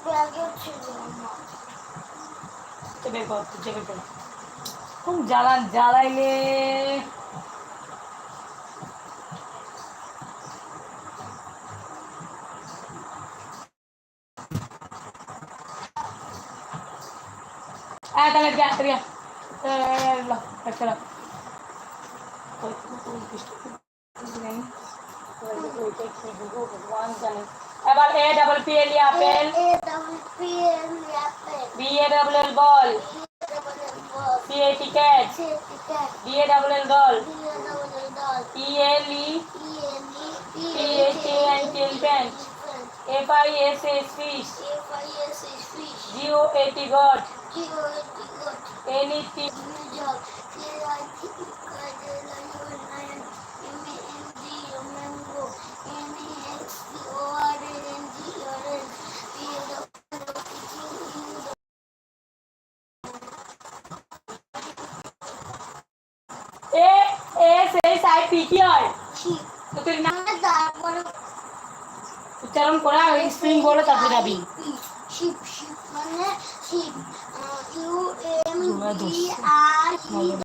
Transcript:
ব্যাগে ছিল আমার চেপে কর তুই চেপে কর খুব জ্বালান জ্বালাইলে Ah, dale, ya, ya. Eh, double L A double P L apple B A double L ball L C A C ticket D A double L doll L E L E L P H A N T S fish F I S S fish T G O A T goat N E T A S S I P কি হয়। তোর তো না তারপরে উচ্চারণ করা spring বলে তারপরে যাবি। শিপ শিপ মানে ship U M D R